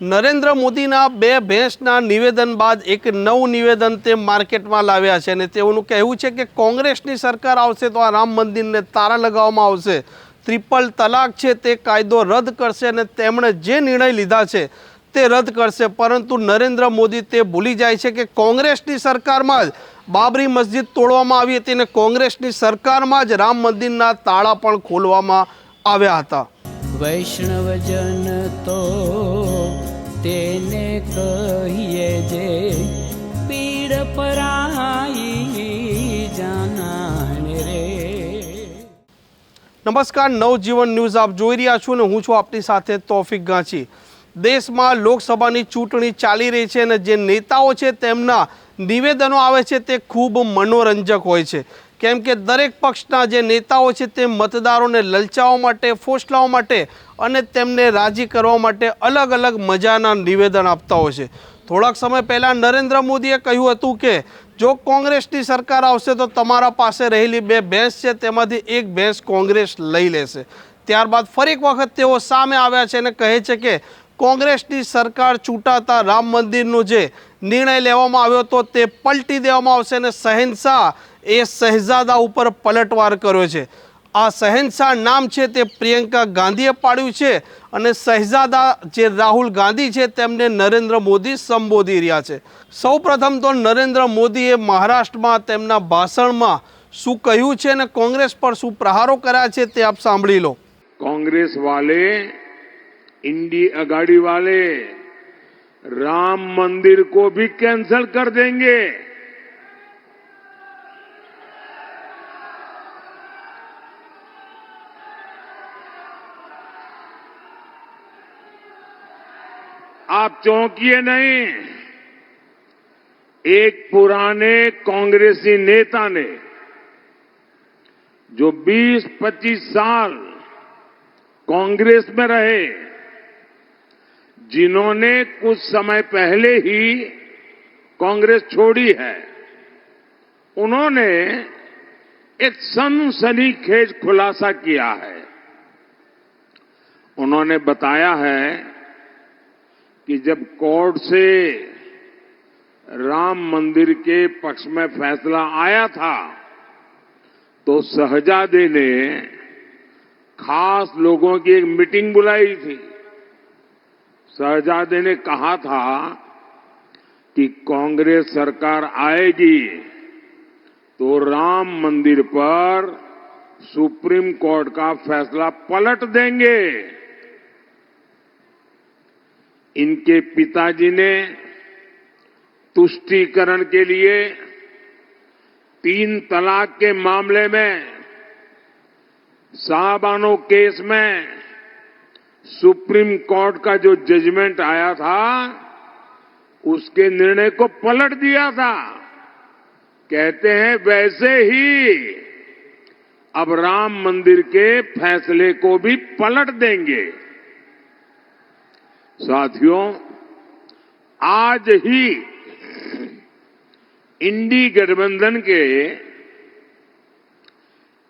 નરેન્દ્ર મોદીના બે ભેંસના નિવેદન બાદ એક નવું નિવેદન તે માર્કેટમાં લાવ્યા છે અને તેઓનું કહેવું છે કે કોંગ્રેસની સરકાર આવશે તો આ રામ મંદિરને તારા લગાવવામાં આવશે. ત્રિપલ તલાક છે તે કાયદો રદ કરશે અને તેમણે જે નિર્ણય લીધા છે તે રદ કરશે. પરંતુ નરેન્દ્ર મોદી તે ભૂલી જાય છે કે કોંગ્રેસની સરકારમાં જ બાબરી મસ્જિદ તોડવામાં આવી હતી અને કોંગ્રેસની સરકારમાં જ રામ મંદિરના તાળા પણ ખોલવામાં આવ્યા હતા. વૈષ્ણવજન તો તેને કહીએ જે પીડ પરાઈ જાનાને રે. નમસ્કાર, નવજીવન ન્યૂઝ આપ જોઈ રહ્યા છો ને હું છું આપની સાથે તોફિક ગાંચી. દેશમાં લોકસભાની ચૂંટણી ચાલી રહી છે અને જે નેતાઓ છે તેમના નિવેદનો આવે છે તે ખૂબ મનોરંજક હોય છે. કેમ કે દરેક પક્ષના જે નેતાઓ છે તે મતદારોને લલચાવવા માટે, ફોસલાવવા માટે અને તેમને રાજી કરવા માટે અલગ અલગ મજાના નિવેદન આપતા હોય છે. થોડાક સમય પહેલાં નરેન્દ્ર મોદીએ કહ્યું હતું કે, જો કોંગ્રેસની સરકાર આવશે તો તમારા પાસે રહેલી બે ભેંસ છે, તેમાંથી એક ભેંસ કોંગ્રેસ લઈ લેશે. ત્યારબાદ ફરી એક વખત તેઓ સામે આવ્યા છે અને કહે છે કે, કોંગ્રેસની સરકાર ચૂંટાતા રામ મંદિરનો જે નિર્ણય લેવામાં આવ્યો હતો તે પલટી દેવામાં આવશે અને શહેનશાહ એ શહેજાદા ઉપર પલટવાર કર્યો છે આ શહેનશાહ નામ છે તે પ્રિયંકા ગાંધીએ પાડ્યું છે અને શહેજાદા જે રાહુલ ગાંધી છે તેમને નરેન્દ્ર મોદી સંબોધી રહ્યા છે સૌપ્રથમ તો નરેન્દ્ર મોદીએ મહારાષ્ટ્રમાં તેમના ભાષણમાં શું કહ્યું છે અને કોંગ્રેસ પર શું પ્રહારો કર્યા છે તે આપ સાંભળી લો कांग्रेस वाले इंडी अगाड़ी वाले राम मंदिर को भी कैंसिल कर देंगे आप चौंकिए नहीं। एक पुराने कांग्रेसी नेता ने, जो 20-25 साल कांग्रेस में रहे, जिन्होंने कुछ समय पहले ही कांग्रेस छोड़ी है, उन्होंने एक सनसनीखेज खुलासा किया है। उन्होंने बताया है कि जब कोर्ट से राम मंदिर के पक्ष में फैसला आया था तो सहजादे ने खास लोगों की एक मीटिंग बुलाई थी। सहजादे ने कहा था कि कांग्रेस सरकार आएगी तो राम मंदिर पर सुप्रीम कोर्ट का फैसला पलट देंगे। इनके पिताजी ने तुष्टीकरण के लिए तीन तलाक के मामले में, साहबानो केस में, सुप्रीम कोर्ट का जो जजमेंट आया था, उसके निर्णय को पलट दिया था। कहते हैं, वैसे ही अब राम मंदिर के फैसले को भी पलट देंगे। साथियों, आज ही इंडी गठबंधन के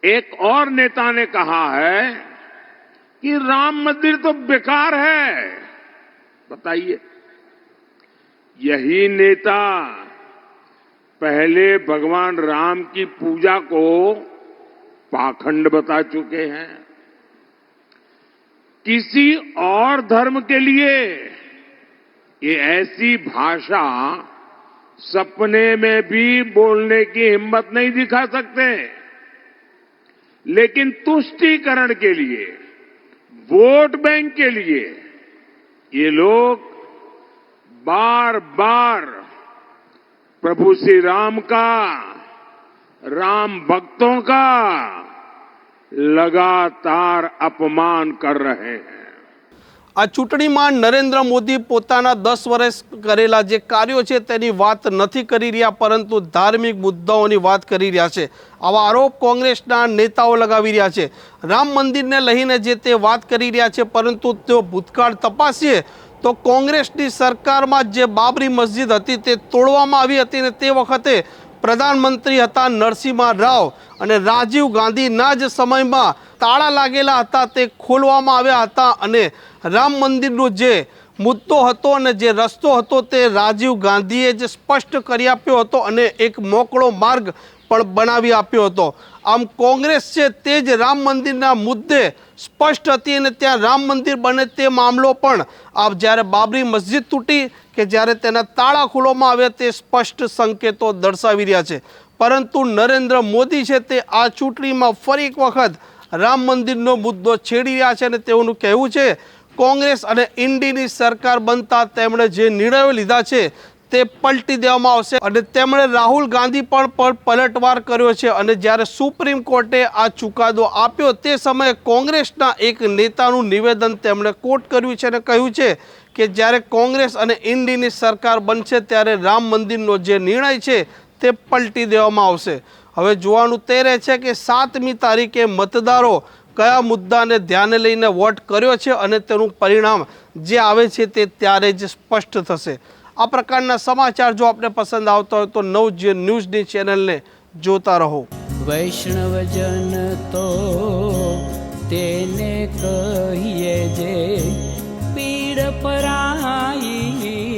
एक और नेता ने कहा है कि राम मंदिर तो बेकार है। बताइए, यही नेता पहले भगवान राम की पूजा को पाखंड बता चुके हैं। किसी और धर्म के लिए ये ऐसी भाषा सपने में भी बोलने की हिम्मत नहीं दिखा सकते। लेकिन तुष्टीकरण के लिए, वोट बैंक के लिए ये लोग बार बार प्रभु श्री राम का, राम भक्तों का લગાતાર અપમાન કર રહે આ ચૂંટણીમાં નરેન્દ્ર મોદી પોતાના દસ વર્ષ કરેલા જે કાર્યો છે તેની વાત નથી કરી રહ્યા, પરંતુ ધાર્મિક મુદ્દાઓની વાત કરી રહ્યા છે. આવા આરોપ કોંગ્રેસના નેતાઓ લગાવી રહ્યા છે. રામ મંદિરને લઈને જે તે વાત કરી રહ્યા છે, પરંતુ તેઓ ભૂતકાળ તપાસીએ તો કોંગ્રેસની સરકારમાં જે બાબરી મસ્જિદ હતી તે તોડવામાં આવી હતી અને તે વખતે પ્રધાનમંત્રી હતા નરસિંહા રાવ અને રાજીવ ગાંધીના જ સમયમાં તાળા લાગેલા હતા, તે ખોલવામાં આવ્યા હતા અને રામ મંદિરનું જે મુદ્દો હતો અને જે રસ્તો હતો તે રાજીવ ગાંધીએ જે સ્પષ્ટ કરી આપ્યો હતો અને એક મોકળો માર્ગ પણ બનાવી આપ્યો હતો. આમ કોંગ્રેસ છે તે જ રામ મંદિરના મુદ્દે સ્પષ્ટ હતી અને ત્યાં રામ મંદિર બને તે મામલો પણ આ જ્યારે બાબરી મસ્જિદ તૂટી કે જ્યારે તેના તાળા ખોલવામાં આવ્યા તે સ્પષ્ટ સંકેતો દર્શાવી રહ્યા છે. પરંતુ નરેન્દ્ર મોદી છે તે આ ચૂંટણીમાં ફરી એક વખત રામ મંદિરનો મુદ્દો છેડી રહ્યા છે અને તેઓનું કહેવું છે, કોંગ્રેસ અને ઇન્ડીની સરકાર બનતા તેમણે જે નિર્ણયો લીધા છે તે પલટી દેવામાં આવશે અને તેમણે રાહુલ ગાંધી પણ પલટવાર કર્યો છે અને જ્યારે સુપ્રીમ કોર્ટે આ ચુકાદો આપ્યો તે સમયે કોંગ્રેસના એક નેતાનું નિવેદન તેમણે કોટ કર્યું છે અને કહ્યું છે કે જ્યારે કોંગ્રેસ અને ઇન્ડીની સરકાર બનશે ત્યારે રામ મંદિરનો જે નિર્ણય છે તે પલટી દેવામાં આવશે. હવે જોવાનું તે રહે છે કે સાતમી તારીખે મતદારો કયા મુદ્દાને ધ્યાને લઈને વોટ કર્યો છે અને તેનું પરિણામ જે આવે છે તે ત્યારે જ સ્પષ્ટ થશે. આ પ્રકારના સમાચાર જો આપને પસંદ આવતા હોય તો નવજીવન ન્યૂઝની ચેનલને જોતા રહો. વૈષ્ણવજન તો તેને કહીએ જે પીડ પરાઈ